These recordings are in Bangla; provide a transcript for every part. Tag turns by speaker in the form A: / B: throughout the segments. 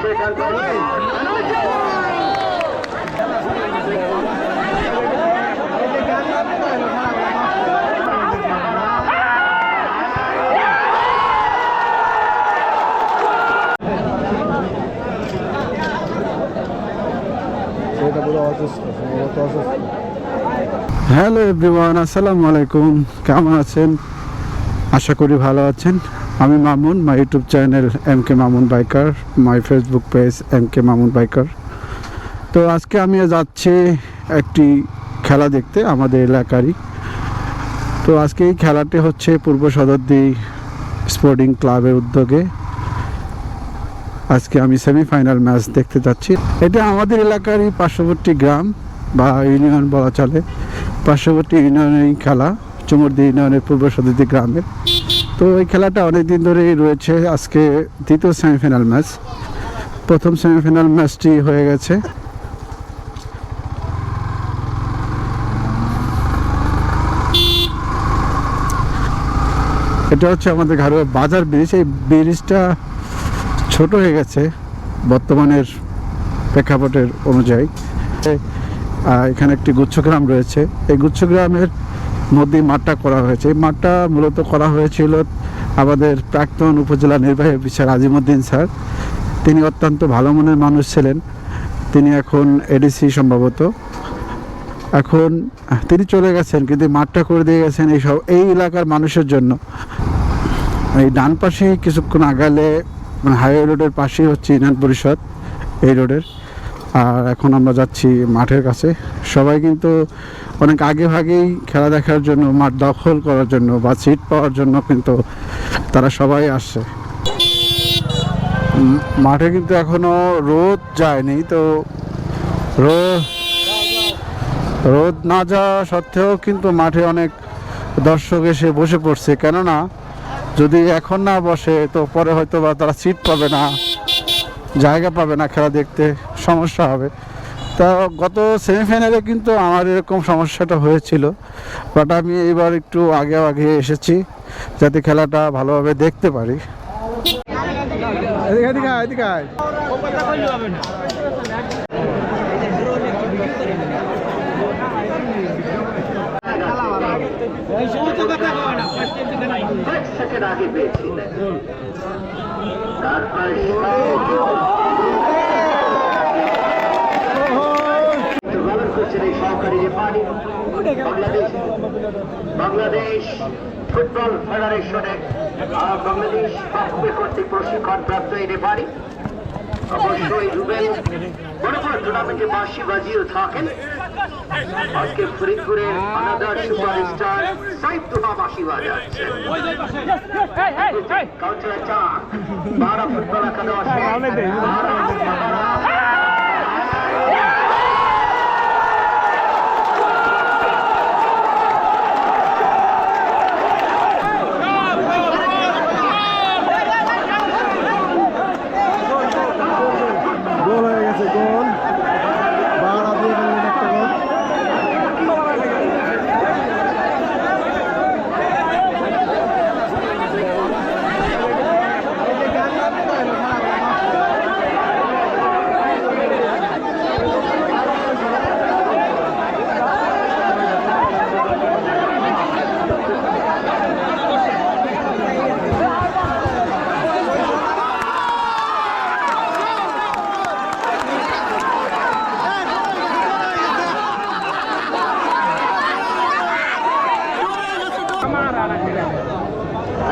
A: শেখ
B: হ্যালো এভরিওয়ান আসসালামু আলাইকুম। কেমন আছেন? আশা করি ভালো আছেন। আমি Mamun my YouTube channel M K Mamun biker my Facebook page M K Mamun biker তো আজকে আমি যাচ্ছি একটি খেলা দেখতে আমাদের এলাকারই। তো আজকে এই খেলাটি হচ্ছে পূর্ব সদরদি স্পোর্টিং ক্লাবের উদ্যোগে। আজকে আমি সেমিফাইনাল ম্যাচ দেখতে যাচ্ছি। এটা আমাদের এলাকারই পার্শ্ববর্তী গ্রাম বা ইউনিয়ন বলা চলে। পার্শ্ববর্তী ইউনিয়নেরই খেলা, চুমুরদি ইউনিয়নের পূর্ব সদরদি গ্রামের। তো এই খেলাটা অনেক দিন ধরেই রয়েছে। আজকে দ্বিতীয় সেমিফাইনাল ম্যাচ প্রথম সেমিফাইনাল ম্যাচটি হয়ে গেছে। এটা হচ্ছে আমাদের ঘাড়ুয়া বাজার ব্রিজ এই ব্রিজটা ছোট হয়ে গেছে বর্তমানের প্রেক্ষাপটের অনুযায়ী। এখানে একটি গুচ্ছগ্রাম রয়েছে। এই গুচ্ছগ্রামের মধ্যে মাঠটা করা হয়েছে। এই মাঠটা মূলত করা হয়েছিল আমাদের প্রাক্তন উপজেলা নির্বাহী অফিসার আজিমুদ্দিন স্যার। তিনি অত্যন্ত ভালো মনের মানুষ ছিলেন। তিনি এখন এডিসি সম্ভবত। এখন তিনি চলে গেছেন, কিন্তু মাঠটা করে দিয়ে গেছেন এই সব এই এলাকার মানুষের জন্য। এই ডান পাশে কিছুক্ষণ আগালে মানে হাইওয়ে রোডের পাশেই হচ্ছে ইউনিয়ন পরিষদ, এই রোডের আর এখন আমরা যাচ্ছি মাঠের কাছে। সবাই কিন্তু অনেক আগে ভাগেই খেলা দেখার জন্য, মাঠ দখল করার জন্য বা সিট পাওয়ার জন্য কিন্তু তারা সবাই আসছে। মাঠে কিন্তু এখনও রোদ যায়নি, তো রোদ রোদ না যাওয়া সত্ত্বেও কিন্তু মাঠে অনেক দর্শক এসে বসে পড়ছে। কেননা যদি এখন না বসে, তো পরে হয়তো বা তারা সিট পাবে না, জায়গা পাবে না খেলা দেখতে। সমস্যা হবে। তা গত সেমিফাইনালে কিন্তু আমার এরকম সমস্যাটা হয়েছিল। বাট আমি এবার একটু আগে আগে এসেছি যাতে খেলাটা ভালোভাবে দেখতে পারি।
C: এদিকে
A: করছেন এই সহকারী রেফারি। বাংলাদেশ বাংলাদেশ ফুটবল ফেডারেশনের আর বাংলাদেশ কর্তৃক প্রশিক্ষণ প্রাপ্ত এই রেফারি। অবশ্যই রুবেল বড় বড় টুর্নামেন্টে বাঁশি বাজিয়ে থাকেন। আজকে ফরিদপুরের আনাদার সুপারস্টার সাইফ দোহা বাঁশি বাজাচ্ছে। কাউন্টার বারো ফুটবল একাদশ।
C: গোল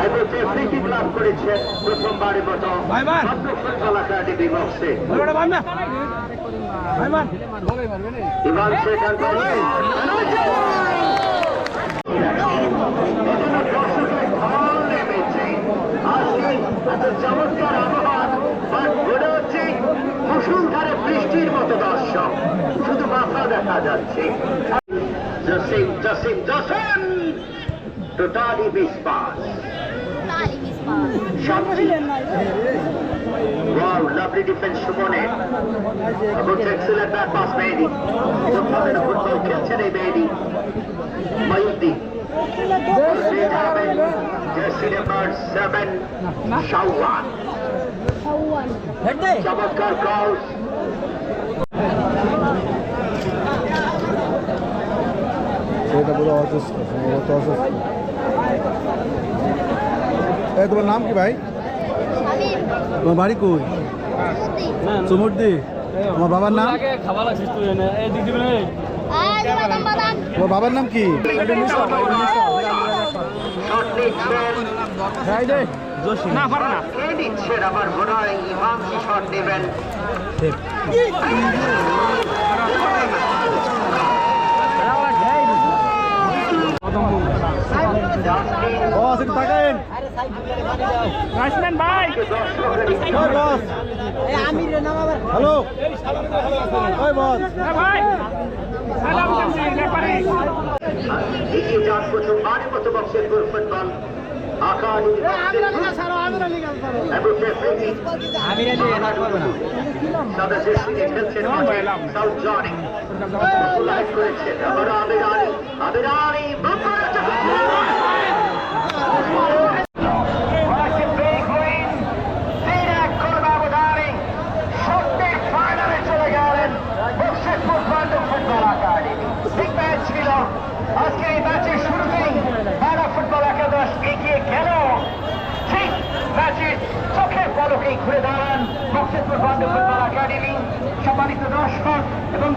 A: এদেশে ফ্রিকিক লাভ করেছে প্রথমবারের মতো বক্সে শেখ চমৎকার আবহাওয়া বাট মনে হচ্ছে মুসুলধারে বৃষ্টির মতো দর্শক শুধু মাথা দেখা যাচ্ছে। জসিম জসিম জসিম। টোটালি বিশ্বাস শান্তি Wow, lovely defense সুমনে Good excellent back pass Mehdi. যোগভাবে ফুটবল খেলছেন এই Mehedi Moyuddin jersey number seven Shawon চমৎকার ক্রস
C: এটা পুরো অসুস্থ সম্ভবত অসুস্থ তোমার নাম কি ভাই? তোমার বাড়ি কই? চুমুরদি তোমার বাবার নাম? তোমার বাবার নাম কি?
D: না পারে না।
A: কে আমার মনে হয় ইমাম
C: বস একটু তাকায়েন
D: আসবেন ভাই।
C: Boss hello. ওই বস।
D: ভাই। সালাম জানছি ব্যাপারে।
A: এগিয়ে যান প্রথমবারের মতো বক্সের ফুটবল আকালি এবং রেফারি না জার্সি নিয়ে সাউথ জনি লাইভ করেছেন আবার আবির আলী সম্মানিত দর্শক এবং